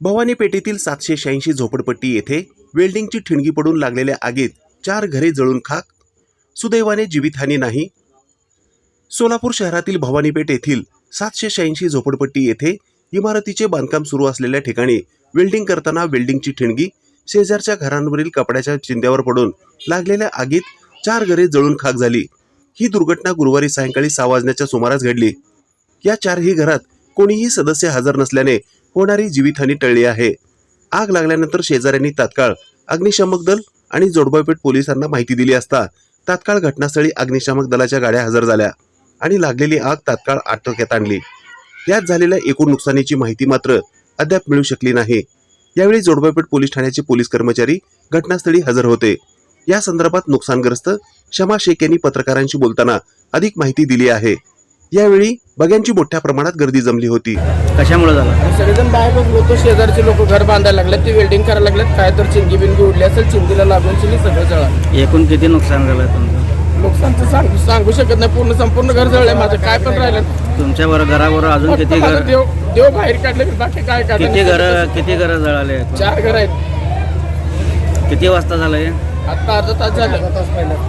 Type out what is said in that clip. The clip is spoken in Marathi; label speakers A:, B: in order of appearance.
A: भवानी पेठेतील सातशे शहाऐंशी झोपडपट्टी येथे वेल्डिंगची ठिणगी पडून लागलेल्या आगीत चार घरे जळून खाक. सुदैवाने जीवितहानी नाही. सोलापूर शहरातील भवानीपेठ येथील सातशे शहाऐंशी झोपडपट्टी येथे इमारतीचे बांधकाम सुरू असलेल्या ठिकाणी वेल्डिंग करताना वेल्डिंगची ठिणगी शेजारच्या घरांवरील कपड्याच्या चिंध्यावर पडून लागलेल्या आगीत चार घरे जळून खाक झाली. ही दुर्घटना गुरुवारी सायंकाळी सहा वाजण्याच्या सुमारास घडली. या चारही घरात कोणीही सदस्य हजर नसल्याने होणारी जीवितहानी टळली आहे. आग लागल्यानंतर शेजाऱ्यांनी तात्काळ अग्निशामक दल आणि जोडबापेठ पोलिसांना माहिती दिली असता तात्काळ घटनास्थळी अग्निशामक दलाच्या गाड्या हजर झाल्या आणि लागलेली आग तात्काळ आटोक्यात आणली. यात झालेल्या एकूण नुकसानीची माहिती मात्र अद्याप मिळू शकली नाही. यावेळी जोडबापेठ पोलीस ठाण्याचे पोलीस कर्मचारी घटनास्थळी हजर होते. या संदर्भात नुकसानग्रस्त शमा शेख यांनी पत्रकारांशी बोलताना अधिक माहिती दिली आहे. यावेळी बग्यांची मोठ्या प्रमाणात गर्दी जमली होती.
B: कशामुळे झाला?
C: सगळेजण बाहेर बघलो होतो शेजारचे लोक घर बांधायला लागलेत ते वेल्डिंग करायला लागलेत काय तर चिंगी बिंगी उडली असेल चिंगीला लागून चिंगी सगळं जळालं.
B: एकूण किती नुकसान झालं तुमचं?
C: नुकसानचं सांगू सांगू शकत नाही पूर्ण संपूर्ण घर जळलंय माझं काय पण राहिलं. नाही.
B: तुमच्या बरं घराबरोबर अजून
C: फक्त
B: किती
C: माझं
B: घर
C: देव देव बाहेर काढले बाकी काय काढलं
B: किती
C: नाही.
B: घर किती घर जळाले?
C: चार घर आहेत.
B: किती वाजता झालं हे?
C: आता अर्धा तास झालं.